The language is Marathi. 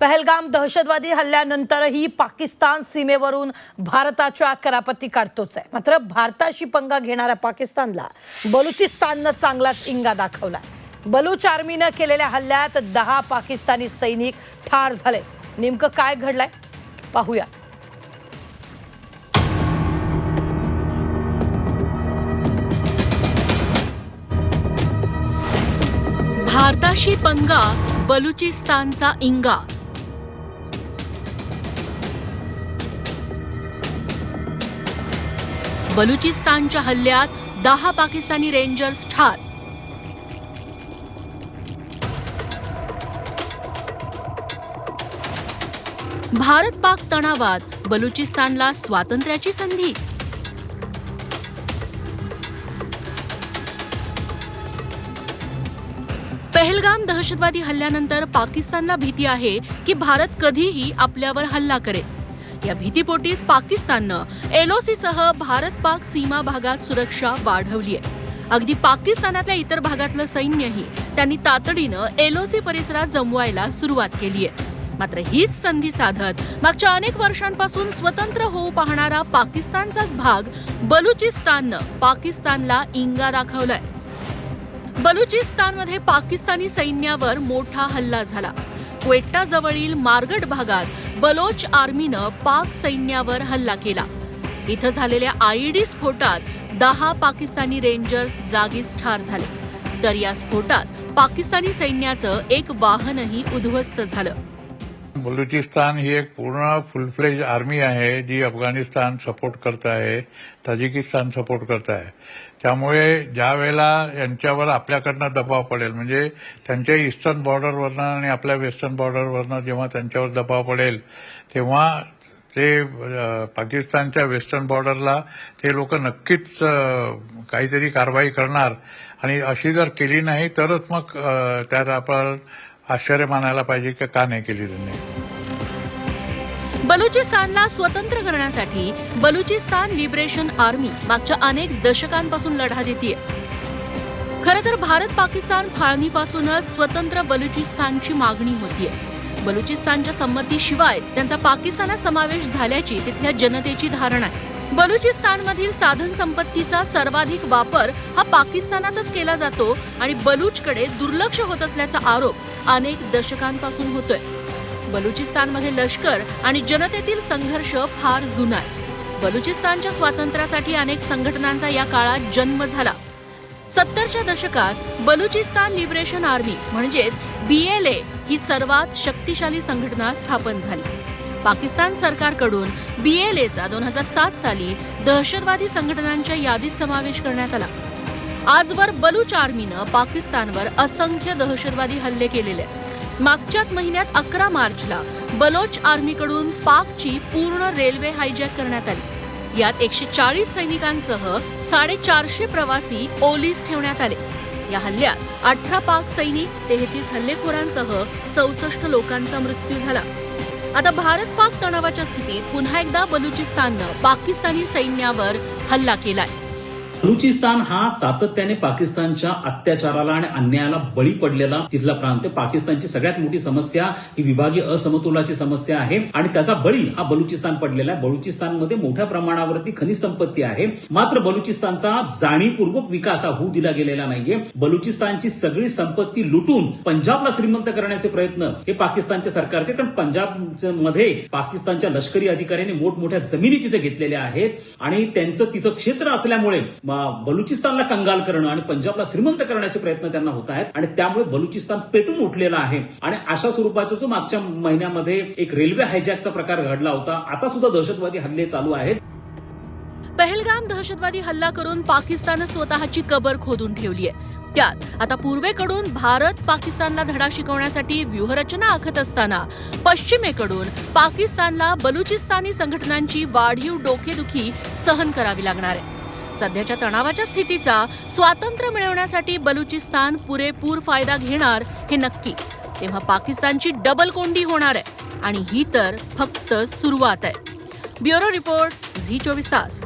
पहलगाम दहशतवादी हल्ल्यानंतरही पाकिस्तान सीमेवरून भारताच्या करापती काढतोच आहे. मात्र भारताशी पंगा घेणाऱ्या पाकिस्तानला बलुचिस्ताननं चांगलाच इंगा दाखवला बलूच आर्मीनं केलेल्या हल्ल्यात दहा पाकिस्तानी सैनिक ठार झाले. नेमकं काय घडलंय? पाहूया. भारताशी पंगा बलुचिस्तानचा इंगा. बलुचिस्तानच्या हल्ल्यात दहा पाकिस्तानी रेंजर्स ठार. भारत पाक तणावात बलुचिस्तानला स्वातंत्र्याची संधी. पहलगाम दहशतवादी हल्ल्यानंतर पाकिस्तानला भीती आहे की भारत कधीही आपल्यावर हल्ला करेल. या भीतीपोटीच पाकिस्ताननं एलओसीसह भारत पाक सीमा भागात सुरक्षा वाढवली आहे. अगदी पाकिस्तानातल्या इतर भागातलं सैन्यही त्यांनी तातडीनं एलओसी परिसरात जमवायला सुरुवात केली आहे. मात्र हीच संधी साधत मागच्या अनेक वर्षांपासून स्वतंत्र होऊ पाहणारा पाकिस्तानचाच भाग बलुचिस्ताननं पाकिस्तानला इंगा दाखवलाय. बलुचिस्तानमध्ये पाकिस्तानी सैन्यावर मोठा हल्ला झाला. क्वेट्टाजवळील मार्गट भागात बलोच आर्मीनं पाक सैन्यावर हल्ला केला. इथं झालेल्या आयईडी स्फोटात दहा पाकिस्तानी रेंजर्स जागीच ठार झाले. तर या स्फोटात पाकिस्तानी सैन्याचं एक वाहनही उद्ध्वस्त झालं. बलुचिस्तान ही एक पूर्ण फुलफ्लेज आर्मी आहे जी अफगाणिस्तान सपोर्ट करत आहे ताजिकिस्तान सपोर्ट करत आहे. त्यामुळे ज्या वेळेला यांच्यावर आपल्याकडनं दबाव पडेल म्हणजे त्यांच्या ईस्टर्न बॉर्डरवरनं आणि आपल्या वेस्टर्न बॉर्डरवरनं जेव्हा त्यांच्यावर दबाव पडेल तेव्हा ते पाकिस्तानच्या वेस्टर्न बॉर्डरला ते लोक नक्कीच काहीतरी कारवाई करणार. आणि अशी जर केली नाही तरच मग त्यात आपण आश्चर्य मानायला पाहिजे की का नाही केली त्यांनी. बलुचिस्तानला स्वतंत्र करण्यासाठी बलुचिस्तान लिबरेशन आर्मी मागच्या अनेक दशकांपासून लढा देते खरं तर भारत पाकिस्तान फाळणीपासूनच स्वतंत्र बलुचिस्तानची मागणी होतीये. बलुचिस्तानच्या संमतीशिवाय त्यांचा पाकिस्तानात समावेश झाल्याची तिथल्या जनतेची धारणा आहे. बलुचिस्तानमधील साधन संपत्तीचा सर्वाधिक वापर हा पाकिस्तानातच केला जातो आणि बलूचकडे दुर्लक्ष होत असल्याचा आरोप अनेक दशकांपासून होतोय. बलुचिस्तानमध्ये लष्कर आणि जनतेतील संघर्ष फार जुना आहे. बलुचिस्तानच्या स्वातंत्र्यासाठी अनेक संघटनांचा या काळात जन्म झाला. सत्तरच्या दशकात बलुचिस्तान लिबरेशन आर्मी म्हणजेच बी एल ए ही सर्वात शक्तिशाली संघटना स्थापन झाली. पाकिस्तान सरकारकडून बी एल एचा दोन हजार सात साली दहशतवादी संघटनांच्या यादीत समावेश करण्यात आला. आजवर बलूच आर्मीनं पाकिस्तानवर असंख्य दहशतवादी हल्ले केलेले. मागच्याच महिन्यात अकरा मार्चला बलोच आर्मीकडून पाकची पूर्ण रेल्वे हायजॅक करण्यात आली. यात एकशे चाळीस सैनिकांसह साडेचारशे प्रवासी ओलीस ठेवण्यात आले. या हल्ल्यात अठरा पाक सैनिक तेहतीस हल्लेखोरांसह चौसष्ट लोकांचा मृत्यू झाला. आता भारत पाक तणावाच्या स्थितीत पुन्हा एकदा बलुचिस्ताननं पाकिस्तानी सैन्यावर हल्ला केलाय. बलुचिस्तान हा सातत्याने पाकिस्तानच्या अत्याचाराला आणि अन्यायाला बळी पडलेला तिथला प्रांत आहे. पाकिस्तानची सगळ्यात मोठी समस्या ही विभागीय असमतोलाची समस्या आहे. आणि त्याचा बळी हा बलुचिस्तान पडलेला आहे. बलुचिस्तानमध्ये मोठ्या प्रमाणावरती खनिज संपत्ती आहे. मात्र बलुचिस्तानचा जाणीवपूर्वक विकास हा होऊ दिला गेलेला नाहीये. बलुचिस्तानची सगळी संपत्ती लुटून पंजाबला श्रीमंत करण्याचे प्रयत्न हे पाकिस्तानच्या सरकारचे कारण पंजाबमध्ये पाकिस्तानच्या लष्करी अधिकाऱ्यांनी मोठमोठ्या जमिनी तिथे घेतलेल्या आहेत. आणि त्यांचं तिथं क्षेत्र असल्यामुळे बलुचिस्तानला कंगाल करणं आणि पंजाबला श्रीमंत करण्याचे प्रयत्न त्यांना होत आहेत आणि त्यामुळे बलुचिस्तान पेटून उठलेलं आहे. आणि अशा स्वरूपाचा जो मागच्या महिन्यामध्ये एक रेल्वे हायजॅकचा प्रकार घडला होता आता सुद्धा दहशतवादी हल्ले चालू आहेत. पहलगाम दहशतवादी हल्ला करून पाकिस्तान स्वतःची कबर खोदून ठेवली आहे. त्यात आता पूर्वेकडून भारत पाकिस्तानला धडा शिकवण्यासाठी व्यूहरचना आखत असताना पश्चिमेकडून पाकिस्तानला बलुचिस्तानी संघटनांची वाढीव डोकेदुखी सहन करावी लागणार आहे. सध्याच्या तणावाच्या स्थितीचा स्वातंत्र्य मिळवण्यासाठी बलुचिस्तान पुरेपूर फायदा घेणार हे नक्की. तेव्हा पाकिस्तानची डबल कोंडी होणार आहे. आणि ही तर फक्त सुरुवात आहे. ब्युरो रिपोर्ट झी चोवीस तास.